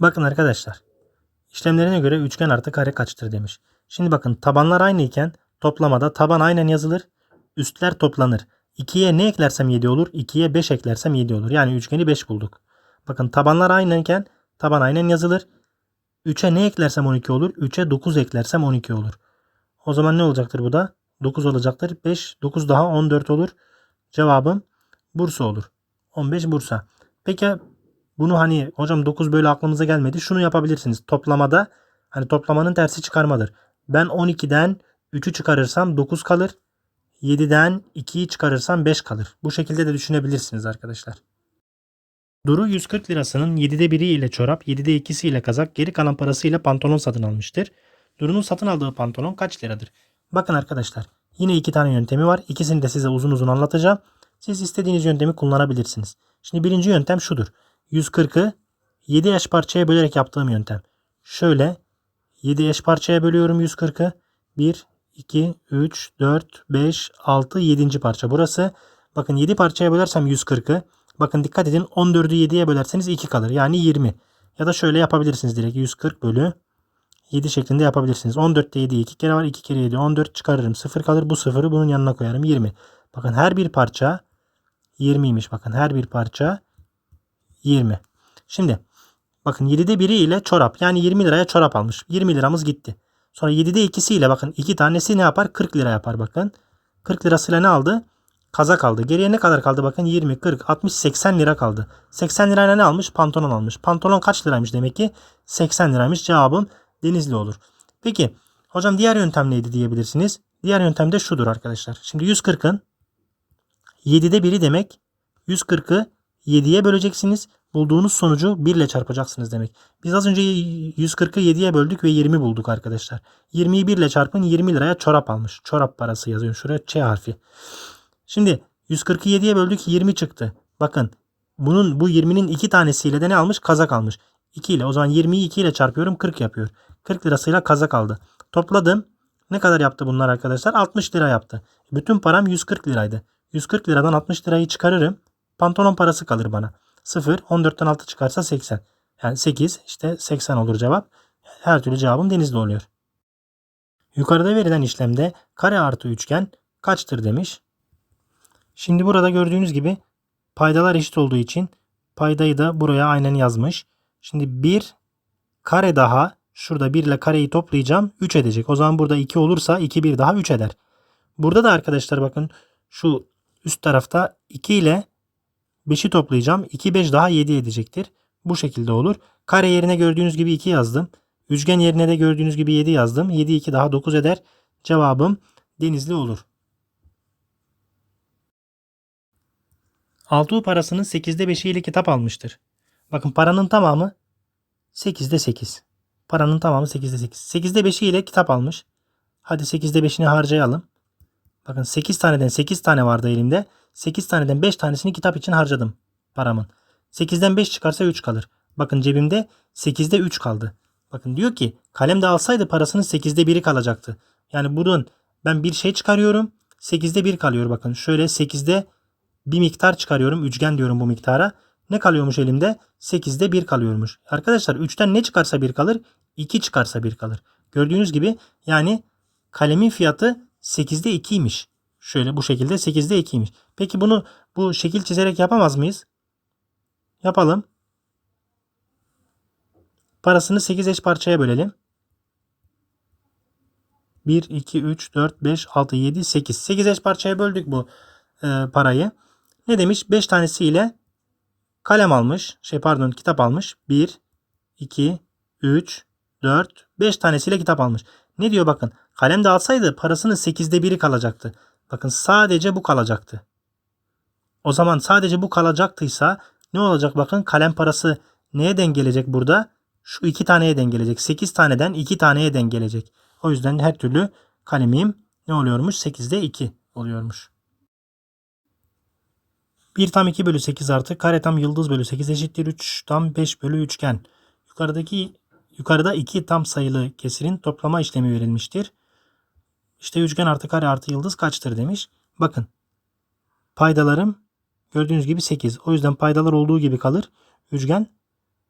Bakın arkadaşlar. İşlemlerine göre üçgen artı kare kaçtır demiş. Şimdi bakın tabanlar aynı iken toplamada taban aynen yazılır. Üstler toplanır. 2'ye ne eklersem 7 olur. 2'ye 5 eklersem 7 olur. Yani üçgeni 5 bulduk. Bakın tabanlar aynı iken taban aynen yazılır. 3'e ne eklersem 12 olur. 3'e 9 eklersem 12 olur. O zaman ne olacaktır bu da? 9 olacaktır. 5, 9 daha 14 olur. Cevabım Bursa olur. 15 Bursa. Peki bunu hani hocam 9 böyle aklımıza gelmedi. Şunu yapabilirsiniz. Toplamada hani toplamanın tersi çıkarmadır. Ben 12'den 3'ü çıkarırsam 9 kalır. 7'den 2'yi çıkarırsam 5 kalır. Bu şekilde de düşünebilirsiniz arkadaşlar. Duru 140 lirasının 7'de 1'i ile çorap, 7'de 2'si ile kazak, geri kalan parasıyla pantolon satın almıştır. Duru'nun satın aldığı pantolon kaç liradır? Bakın arkadaşlar yine iki tane yöntemi var. İkisini de size uzun uzun anlatacağım. Siz istediğiniz yöntemi kullanabilirsiniz. Şimdi birinci yöntem şudur. 140'ı 7 eş parçaya bölerek yaptığım yöntem. Şöyle 7 eş parçaya bölüyorum 140'ı. 1, 2, 3, 4, 5, 6, 7. parça burası. Bakın 7 parçaya bölersem 140'ı. Bakın dikkat edin 14'ü 7'ye bölerseniz 2 kalır. Yani 20. Ya da şöyle yapabilirsiniz direkt 140 bölü 7 şeklinde yapabilirsiniz. 14'te 7 2 kere var 2 kere 7 14 çıkarırım 0 kalır. Bu sıfırı bunun yanına koyarım 20. Bakın her bir parça 20'ymiş. Bakın her bir parça 20. Şimdi bakın 7'de 1'i ile çorap yani 20 liraya çorap almış. 20 liramız gitti. Sonra 7'de 2'si ile bakın 2 tanesi ne yapar? 40 lira yapar bakın. 40 lirasıyla ne aldı? Kazak aldı. Geriye ne kadar kaldı? Bakın 20, 40, 60, 80 lira kaldı. 80 lirayla ne almış? Pantolon almış. Pantolon kaç liraymış demek ki? 80 liraymış. Cevabım Denizli olur. Peki hocam diğer yöntem neydi diyebilirsiniz. Diğer yöntem de şudur arkadaşlar. Şimdi 140'ın 7'de 1'i demek 140'ı 7'ye böleceksiniz. Bulduğunuz sonucu 1 ile çarpacaksınız demek. Biz az önce 140'ı 7'ye böldük ve 20 bulduk arkadaşlar. 20'yi 1 ile çarpın 20 liraya çorap almış. Çorap parası yazıyorum şuraya Ç harfi. Şimdi 140'ı 7'ye böldük 20 çıktı. Bakın bunun bu 20'nin iki tanesiyle de ne almış? Kazak almış. 2 ile o zaman 20'yi 2 ile çarpıyorum 40 yapıyor. 40 lirasıyla kazak aldı. Topladım. Ne kadar yaptı bunlar arkadaşlar? 60 lira yaptı. Bütün param 140 liraydı. 140 liradan 60 lirayı çıkarırım. Pantolon parası kalır bana. 0, 14'ten 6 çıkarsa 80. Yani 8 işte 80 olur cevap. Her türlü cevabım denizli oluyor. Yukarıda verilen işlemde kare artı üçgen kaçtır demiş. Şimdi burada gördüğünüz gibi paydalar eşit olduğu için paydayı da buraya aynen yazmış. Şimdi 1 kare daha şurada 1 ile kareyi toplayacağım 3 edecek. O zaman burada 2 olursa 2 1 daha 3 eder. Burada da arkadaşlar bakın şu üst tarafta 2 ile 5'i toplayacağım. 2 5 daha 7 edecektir. Bu şekilde olur. Kare yerine gördüğünüz gibi 2 yazdım. Üçgen yerine de gördüğünüz gibi 7 yazdım. 7 2 daha 9 eder. Cevabım Denizli olur. Altuğ parasının 8'de 5'i ile kitap almıştır. Bakın paranın tamamı 8'de 8. Paranın tamamı 8'de 8. 8'de 5'i ile kitap almış. Hadi 8'de 5'ini harcayalım. Bakın 8 taneden 8 tane vardı elimde. 8 taneden 5 tanesini kitap için harcadım paramın. 8'den 5 çıkarsa 3 kalır. Bakın cebimde 8'de 3 kaldı. Bakın diyor ki kalem de alsaydı parasının 8'de 1'i kalacaktı. Yani bunun ben bir şey çıkarıyorum. 8'de 1 kalıyor bakın. Şöyle 8'de bir miktar çıkarıyorum. Üçgen diyorum bu miktara. Ne kalıyormuş elimde? 8'de 1 kalıyormuş. Arkadaşlar 3'ten ne çıkarsa 1 kalır? 2 çıkarsa 1 kalır. Gördüğünüz gibi yani kalemin fiyatı 8'de 2'ymiş. Şöyle bu şekilde 8'de 2'ymiş. Peki bunu bu şekil çizerek yapamaz mıyız? Yapalım. Parasını 8 eş parçaya bölelim. 1, 2, 3, 4, 5, 6, 7, 8. 8 eş parçaya böldük bu e, parayı. Ne demiş? 5 tanesiyle kalem almış. Şey pardon kitap almış. 1, 2, 3, 4, 5 tanesiyle kitap almış. Ne diyor bakın. Kalem de alsaydı parasının 8'de 1'i kalacaktı. Bakın sadece bu kalacaktı. O zaman sadece bu kalacaktıysa ne olacak bakın kalem parası neye denk burada? Şu iki taneye denk gelecek. 8 taneden 2 taneye denk. O yüzden her türlü kalemim ne oluyormuş? 8'de 2 oluyormuş. 1 tam 2 bölü 8 artı kare tam yıldız bölü 8 eşittir 3 tam 5 bölü üçgen. Yukarıdaki yukarıda 2 tam sayılı kesirin toplama işlemi verilmiştir. İşte üçgen artı kare artı yıldız kaçtır demiş. Bakın paydalarım gördüğünüz gibi 8. O yüzden paydalar olduğu gibi kalır. Üçgen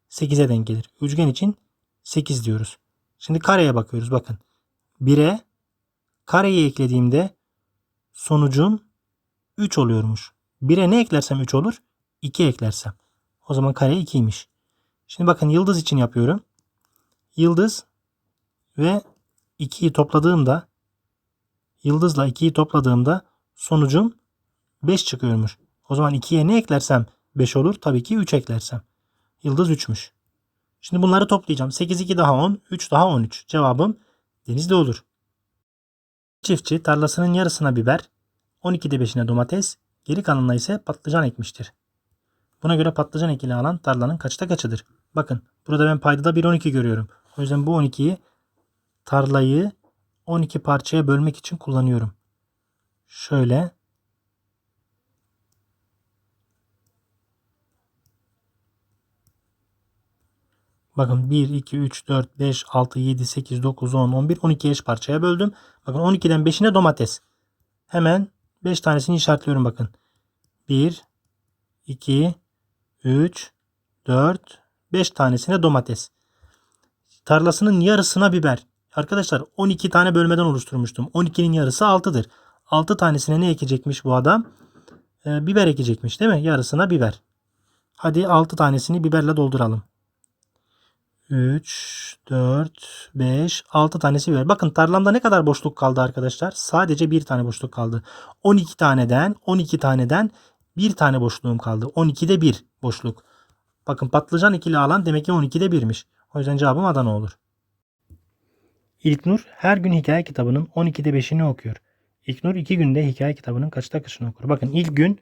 8'e denk gelir. Üçgen için 8 diyoruz. Şimdi kareye bakıyoruz bakın. 1'e kareyi eklediğimde sonucum 3 oluyormuş. 1'e ne eklersem 3 olur? 2 eklersem. O zaman kare 2'ymiş. Şimdi bakın yıldız için yapıyorum. Yıldız ve 2'yi topladığımda yıldızla 2'yi topladığımda sonucum 5 çıkıyormuş. O zaman 2'ye ne eklersem 5 olur? Tabii ki 3 eklersem. Yıldız 3'müş. Şimdi bunları toplayacağım. 8 2 daha 10, 3 daha 13. Cevabım denizde olur. Çiftçi tarlasının yarısına biber, 12'de 5'ine domates, geri kalanına ise patlıcan ekmiştir. Buna göre patlıcan ekili alan tarlanın kaçta kaçıdır? Bakın burada ben paydada 1 12 görüyorum. O yüzden bu 12'yi tarlayı 12 parçaya bölmek için kullanıyorum. Şöyle Bakın 1, 2, 3, 4, 5, 6, 7, 8, 9, 10, 11, 12 eş parçaya böldüm. Bakın 12'den 5'ine domates. Hemen 5 tanesini işaretliyorum bakın. 1, 2, 3, 4, 5 tanesine domates. Tarlasının yarısına biber. Arkadaşlar 12 tane bölmeden oluşturmuştum. 12'nin yarısı 6'dır. 6 tanesine ne ekecekmiş bu adam? Ee, biber ekecekmiş değil mi? Yarısına biber. Hadi 6 tanesini biberle dolduralım. 3, 4, 5, 6 tanesi biber. Bakın tarlamda ne kadar boşluk kaldı arkadaşlar? Sadece bir tane boşluk kaldı. 12 taneden 12 taneden bir tane boşluğum kaldı. 12'de bir boşluk. Bakın patlıcan ikili alan demek ki 12'de 1'miş. O yüzden cevabım Adana olur. İlknur her gün hikaye kitabının 12'de 5'ini okuyor. İlknur 2 günde hikaye kitabının kaçta kaçını okur? Bakın ilk gün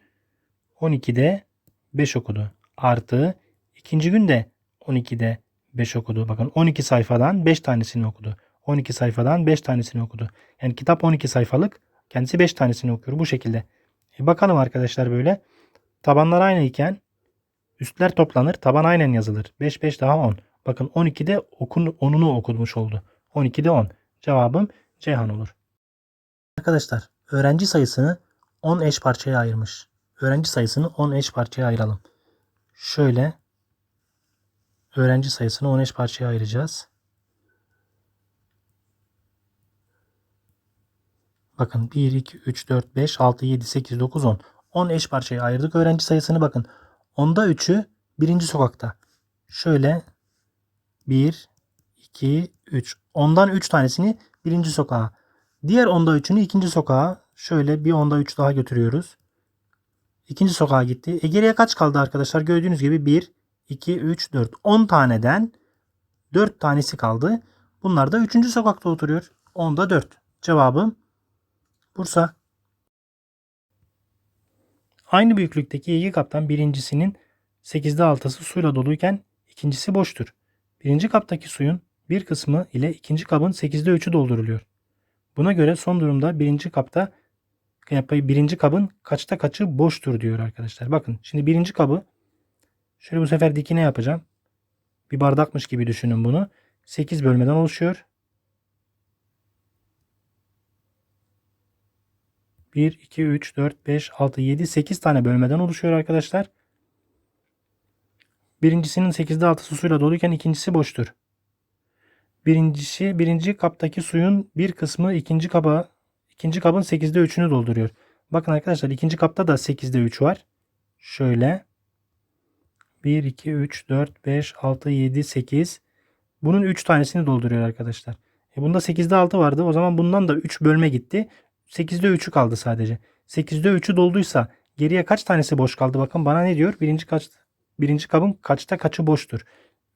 12'de 5 okudu. Artı ikinci günde 12'de 5 okudu. Bakın 12 sayfadan 5 tanesini okudu. 12 sayfadan 5 tanesini okudu. Yani kitap 12 sayfalık. Kendisi 5 tanesini okuyor bu şekilde. E bakalım arkadaşlar böyle. Tabanlar aynı iken üstler toplanır. Taban aynen yazılır. 5 5 daha 10. Bakın 12'de okun, 10'unu okumuş oldu. 12'de 10. Cevabım Ceyhan olur. Arkadaşlar öğrenci sayısını 10 eş parçaya ayırmış. Öğrenci sayısını 10 eş parçaya ayıralım. Şöyle öğrenci sayısını 10 eş parçaya ayıracağız. Bakın 1, 2, 3, 4, 5, 6, 7, 8, 9, 10. 10 eş parçaya ayırdık öğrenci sayısını bakın. Onda 3'ü birinci sokakta. Şöyle 1, 2, 3. Ondan 3 tanesini birinci sokağa. Diğer onda 3'ünü ikinci sokağa. Şöyle bir onda 3 daha götürüyoruz. İkinci sokağa gitti. E geriye kaç kaldı arkadaşlar? Gördüğünüz gibi 1, 2, 3, 4. 10 taneden 4 tanesi kaldı. Bunlar da 3. sokakta oturuyor. Onda 4. Cevabım Bursa. Aynı büyüklükteki iki kaptan birincisinin 8'de 6'sı suyla doluyken ikincisi boştur. Birinci kaptaki suyun bir kısmı ile ikinci kabın 8'de 3'ü dolduruluyor. Buna göre son durumda birinci kapta birinci kabın kaçta kaçı boştur diyor arkadaşlar. Bakın şimdi birinci kabı şöyle bu sefer dikine yapacağım. Bir bardakmış gibi düşünün bunu. 8 bölmeden oluşuyor. 1, 2, 3, 4, 5, 6, 7, 8 tane bölmeden oluşuyor arkadaşlar. Birincisinin 8'de 6'sı suyla doluyken ikincisi boştur. Birincisi birinci kaptaki suyun bir kısmı ikinci kaba ikinci kabın 8'de 3'ünü dolduruyor. Bakın arkadaşlar ikinci kapta da 8'de 3 var. Şöyle 1, 2, 3, 4, 5, 6, 7, 8. Bunun 3 tanesini dolduruyor arkadaşlar. E bunda 8'de 6 vardı. O zaman bundan da 3 bölme gitti. 8'de 3'ü kaldı sadece. 8'de 3'ü dolduysa geriye kaç tanesi boş kaldı? Bakın bana ne diyor? Birinci kaç birinci kabın kaçta kaçı boştur?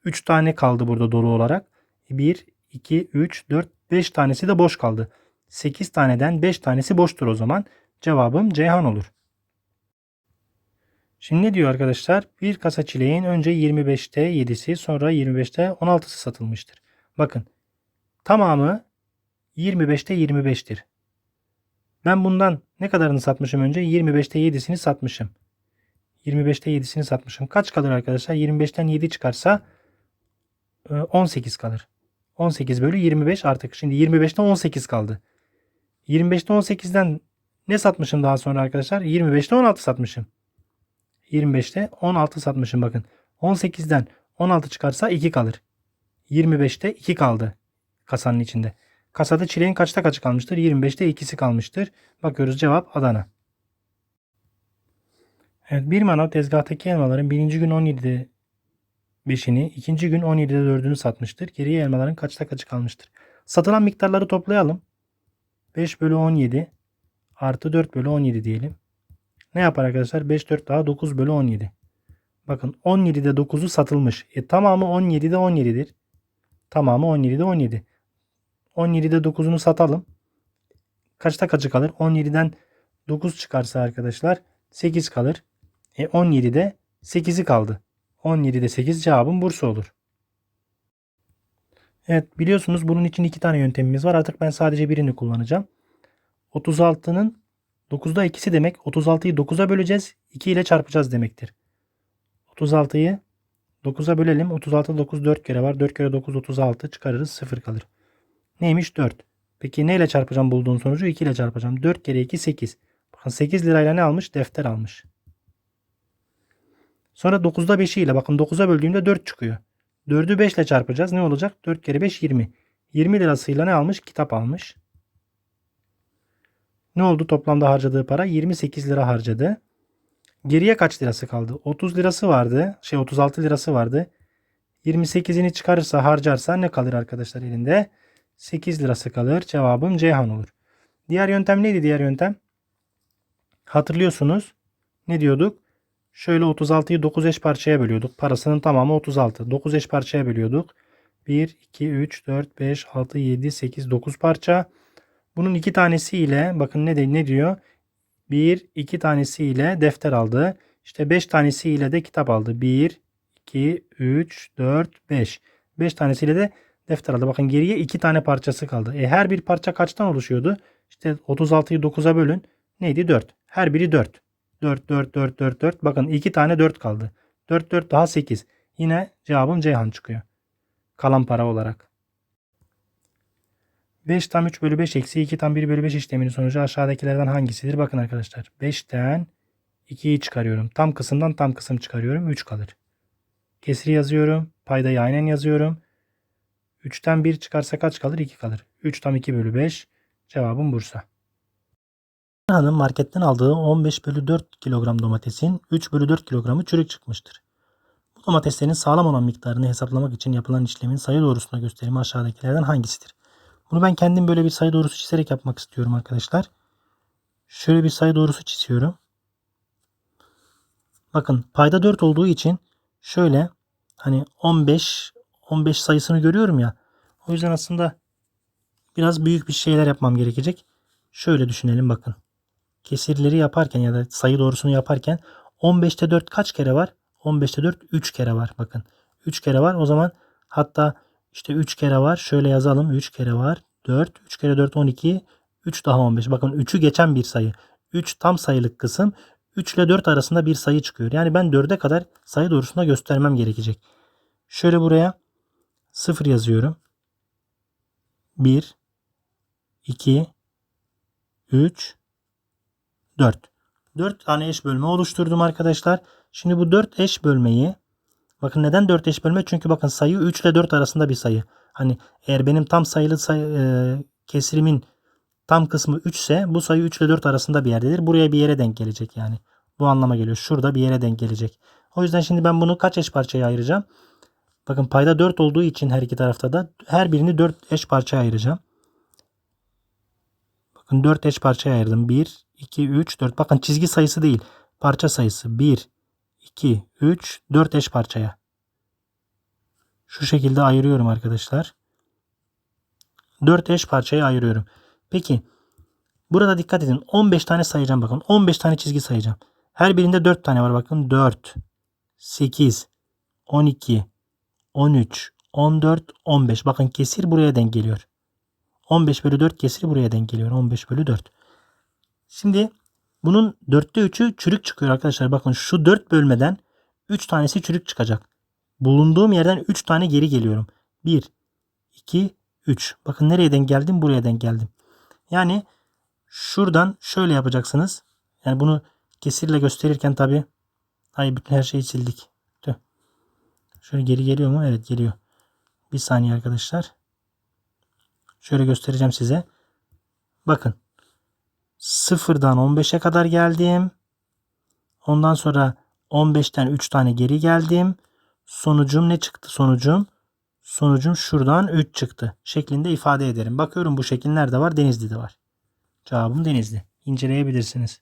3 tane kaldı burada dolu olarak. 1, 2, 3, 4, 5 tanesi de boş kaldı. 8 taneden 5 tanesi boştur o zaman. Cevabım Ceyhan olur. Şimdi ne diyor arkadaşlar? Bir kasa çileğin önce 25'te 7'si sonra 25'te 16'sı satılmıştır. Bakın tamamı 25'te 25'tir. Ben bundan ne kadarını satmışım önce? 25'te 7'sini satmışım. 25'te 7'sini satmışım. Kaç kalır arkadaşlar? 25'ten 7 çıkarsa 18 kalır. 18 bölü 25 artık. Şimdi 25'te 18 kaldı. 25'te 18'den ne satmışım daha sonra arkadaşlar? 25'te 16 satmışım. 25'te 16 satmışım bakın. 18'den 16 çıkarsa 2 kalır. 25'te 2 kaldı kasanın içinde. Kasada çileğin kaçta kaçı kalmıştır? 25'te ikisi kalmıştır. Bakıyoruz cevap Adana. Evet bir manav tezgahtaki elmaların birinci gün 17'de 5'ini, ikinci gün 17'de 4'ünü satmıştır. Geriye elmaların kaçta kaçı kalmıştır? Satılan miktarları toplayalım. 5 bölü 17 artı 4 bölü 17 diyelim. Ne yapar arkadaşlar? 5 4 daha 9 bölü 17. Bakın 17'de 9'u satılmış. E, tamamı 17'de 17'dir. Tamamı 17'de 17. 17'de 9'unu satalım. Kaçta kaçı kalır? 17'den 9 çıkarsa arkadaşlar 8 kalır. E 17'de 8'i kaldı. 17'de 8 cevabım Bursa olur. Evet biliyorsunuz bunun için iki tane yöntemimiz var. Artık ben sadece birini kullanacağım. 36'nın 9'da ikisi demek. 36'yı 9'a böleceğiz. 2 ile çarpacağız demektir. 36'yı 9'a bölelim. 36 9 4 kere var. 4 kere 9 36 çıkarırız 0 kalır. Neymiş 4. Peki neyle çarpacağım bulduğun sonucu? 2 ile çarpacağım. 4 kere 2 8. Bakın 8 lirayla ne almış? Defter almış. Sonra 9'da 5'i ile bakın 9'a böldüğümde 4 çıkıyor. 4'ü 5 ile çarpacağız. Ne olacak? 4 kere 5 20. 20 lirasıyla ne almış? Kitap almış. Ne oldu toplamda harcadığı para? 28 lira harcadı. Geriye kaç lirası kaldı? 30 lirası vardı. Şey 36 lirası vardı. 28'ini çıkarırsa harcarsa ne kalır arkadaşlar elinde? 8 lirası kalır. Cevabım Ceyhan olur. Diğer yöntem neydi diğer yöntem? Hatırlıyorsunuz. Ne diyorduk? Şöyle 36'yı 9 eş parçaya bölüyorduk. Parasının tamamı 36. 9 eş parçaya bölüyorduk. 1, 2, 3, 4, 5, 6, 7, 8, 9 parça. Bunun iki tanesiyle bakın ne, de, ne diyor? 1, 2 tanesiyle defter aldı. İşte 5 tanesiyle de kitap aldı. 1, 2, 3, 4, 5. 5 tanesiyle de defter aldı. Bakın geriye 2 tane parçası kaldı. E her bir parça kaçtan oluşuyordu? İşte 36'yı 9'a bölün. Neydi? 4. Her biri 4. 4, 4, 4, 4, 4. Bakın 2 tane 4 kaldı. 4, 4 daha 8. Yine cevabım Ceyhan çıkıyor. Kalan para olarak. 5 tam 3 bölü 5 eksi 2 tam 1 bölü 5 işleminin sonucu aşağıdakilerden hangisidir? Bakın arkadaşlar 5'ten 2'yi çıkarıyorum. Tam kısımdan tam kısım çıkarıyorum. 3 kalır. Kesri yazıyorum. Paydayı aynen yazıyorum. 3'ten 1 çıkarsa kaç kalır? 2 kalır. 3 tam 2 bölü 5. Cevabım Bursa. Hanım marketten aldığı 15 bölü 4 kilogram domatesin 3 bölü 4 kilogramı çürük çıkmıştır. Bu domateslerin sağlam olan miktarını hesaplamak için yapılan işlemin sayı doğrusuna gösterimi aşağıdakilerden hangisidir? Bunu ben kendim böyle bir sayı doğrusu çizerek yapmak istiyorum arkadaşlar. Şöyle bir sayı doğrusu çiziyorum. Bakın payda 4 olduğu için şöyle hani 15 15 sayısını görüyorum ya. O yüzden aslında biraz büyük bir şeyler yapmam gerekecek. Şöyle düşünelim bakın. Kesirleri yaparken ya da sayı doğrusunu yaparken 15'te 4 kaç kere var? 15'te 4 3 kere var bakın. 3 kere var. O zaman hatta işte 3 kere var. Şöyle yazalım. 3 kere var. 4. 3 kere 4 12. 3 daha 15. Bakın 3'ü geçen bir sayı. 3 tam sayılık kısım. 3 ile 4 arasında bir sayı çıkıyor. Yani ben 4'e kadar sayı doğrusunda göstermem gerekecek. Şöyle buraya 0 yazıyorum. 1 2 3 4. 4 tane eş bölme oluşturdum arkadaşlar. Şimdi bu 4 eş bölmeyi bakın neden 4 eş bölme? Çünkü bakın sayı 3 ile 4 arasında bir sayı. Hani eğer benim tam sayılı sayı, e, kesirimin tam kısmı 3 ise bu sayı 3 ile 4 arasında bir yerdedir. Buraya bir yere denk gelecek yani. Bu anlama geliyor. Şurada bir yere denk gelecek. O yüzden şimdi ben bunu kaç eş parçaya ayıracağım? Bakın payda 4 olduğu için her iki tarafta da her birini 4 eş parçaya ayıracağım. Bakın 4 eş parçaya ayırdım. 1, 2, 3, 4. Bakın çizgi sayısı değil. Parça sayısı. 1, 2, 3, 4 eş parçaya. Şu şekilde ayırıyorum arkadaşlar. 4 eş parçaya ayırıyorum. Peki burada dikkat edin. 15 tane sayacağım bakın. 15 tane çizgi sayacağım. Her birinde 4 tane var bakın. 4, 8, 12, 13, 14, 15. Bakın kesir buraya denk geliyor. 15 bölü 4 kesiri buraya denk geliyor. 15 bölü 4. Şimdi bunun 4'te 3'ü çürük çıkıyor arkadaşlar. Bakın şu 4 bölmeden 3 tanesi çürük çıkacak. Bulunduğum yerden 3 tane geri geliyorum. 1, 2, 3. Bakın nereye denk geldim? Buraya denk geldim. Yani şuradan şöyle yapacaksınız. Yani bunu kesirle gösterirken tabi hayır bütün her şeyi sildik. Şöyle geri geliyor mu? Evet geliyor. Bir saniye arkadaşlar. Şöyle göstereceğim size. Bakın. Sıfırdan 15'e kadar geldim. Ondan sonra 15'ten 3 tane geri geldim. Sonucum ne çıktı sonucum? Sonucum şuradan 3 çıktı. Şeklinde ifade ederim. Bakıyorum bu şekil nerede var? Denizli'de var. Cevabım Denizli. İnceleyebilirsiniz.